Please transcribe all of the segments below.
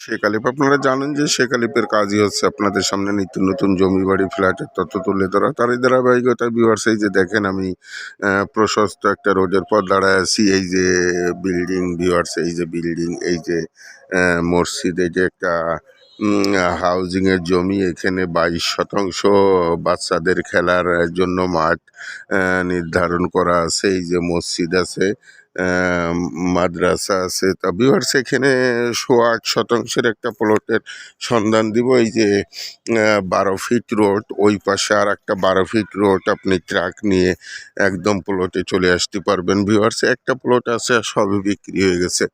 শেখ আলিপ আপনারা জানেন যে শেখ আলিপের কাজই হচ্ছে আপনাদের সামনে নিত্য নতুন জমি বাড়ি, ফ্ল্যাটের তথ্য তুলে ধরা। তারই ধারাবাহিকতায় ভিউয়ার্স এই যে দেখেন আমি প্রশস্ত একটা রোডের পর দাঁড়ায় আছি। এই যে বিল্ডিং ভিউয়ার্স এই যে বিল্ডিং এই যে মসজিদ, এই যে একটা হাউজিং এর জমি। এখানে বাইশ শতাংশ বাচ্চাদের খেলার জন্য মাঠ নির্ধারণ করা আছে। এই যে মসজিদ আছে মাদ্রাসা আছে। তা ভিউয়ার্স এখানে সোয়া আট শতাংশের একটা প্লটের সন্ধান দিব। এই যে বারো ফিট রোড ওই পাশে আর একটা বারো ফিট রোড আপনি ট্রাক নিয়ে একদম প্লটে চলে আসতে পারবেন। ভিউয়ার্স একটা প্লট আছে, সবই বিক্রি হয়ে গেছে।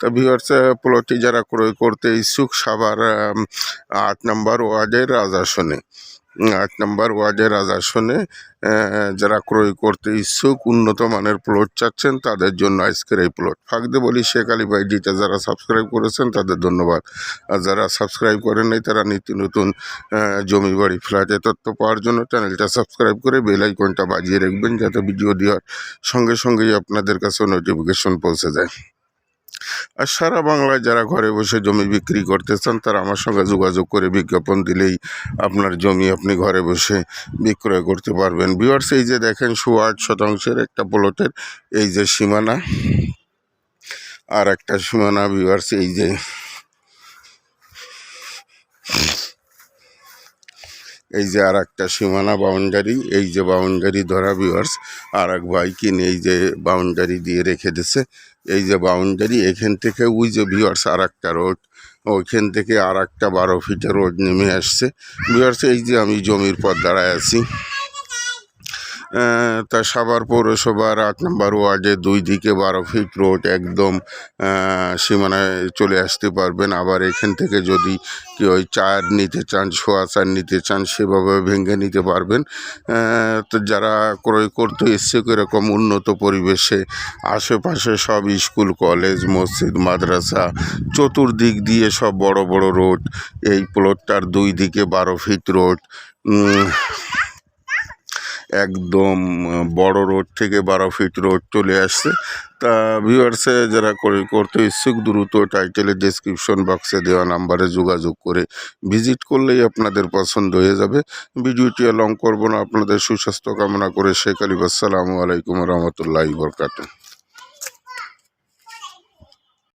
তা ভিউয়ার্স প্লটটি যারা ক্রয় করতে ইচ্ছুক সাভার আট নম্বর ওয়ার্ডের রাজাসনে আট নম্বর ওয়ার্ডের রাজাসনে যারা ক্রয় করতে ইচ্ছুক, উন্নত মানের প্লট চাচ্ছেন, তাদের জন্য আজকের এই প্লট ফাঁকদে বলি, শেখ আলী ভাই ডিটা যারা সাবস্ক্রাইব করেছেন, তাদের ধন্যবাদ। আর যারা সাবস্ক্রাইব করেন নাই, তারা নিত্য নতুন জমি বাড়ি ফ্ল্যাটে তথ্য পাওয়ার জন্য চ্যানেলটা সাবস্ক্রাইব করে বেল আইকনটা বাজিয়ে রাখবেন, যাতে ভিডিও দেওয়ার সঙ্গে সঙ্গেই আপনাদের কাছে নোটিফিকেশন পৌঁছে যায়। আর সারা বাংলায় যারা ঘরে বসে জমি বিক্রি করতে চান তারা আমার সঙ্গে যোগাযোগ করে বিজ্ঞাপন দিলেই আপনার জমি আপনি ঘরে বসে বিক্রয় করতে পারবেন। বিওয়ার্স এই যে দেখেন সোয়া আট শতাংশের একটা প্লটের এই যে সীমানা, আর একটা সীমানা বিওয়ার্স এই যে এই যে আর একটা সীমানা বাউন্ডারি এই যে বাউন্ডারি ধরা ভিওয়ার্স আর এক ভাই কিনে এই যে বাউন্ডারি দিয়ে রেখে দিছে। এই যে বাউন্ডারি এখান থেকে ওই যে ভিওয়ার্স আর একটা রোড ওইখান থেকে আর একটা বারো ফিটের রোড নেমে আসছে। ভিওয়ার্স এই যে আমি জমির পর দাঁড়ায় আছি। তা সাভার পৌরসভার আট নম্বর ওয়ার্ডে দুই দিকে বারো ফিট রোড একদম সীমানায় চলে আসতে পারবেন। আবার এখান থেকে যদি কেউ ওই চার নিতে চান, সোয়া চার নিতে চান, সেভাবে ভেঙে নিতে পারবেন। তো যারা ক্রয় করতে ইচ্ছুক এরকম উন্নত পরিবেশে, আশেপাশে সব স্কুল, কলেজ, মসজিদ, মাদ্রাসা, চতুর্দিক দিয়ে সব বড় বড় রোড, এই প্লটটার দুই দিকে বারো ফিট রোড। একদম বড় রোড থেকে বারো ফিট রোড চলে আসছে। তা ভিউয়ার্সে যারা করে, করতে ইচ্ছুক, দ্রুত টাইটেলের ডিসক্রিপশন বক্সে দেওয়া নাম্বারে যোগাযোগ করে ভিজিট করলেই আপনাদের পছন্দ হয়ে যাবে। ভিডিওটি লং করব না, আপনাদের সুস্বাস্থ্য কামনা করে শেখ আলিব আসসালামু আলাইকুম রহমতুল্লাহ বরকাত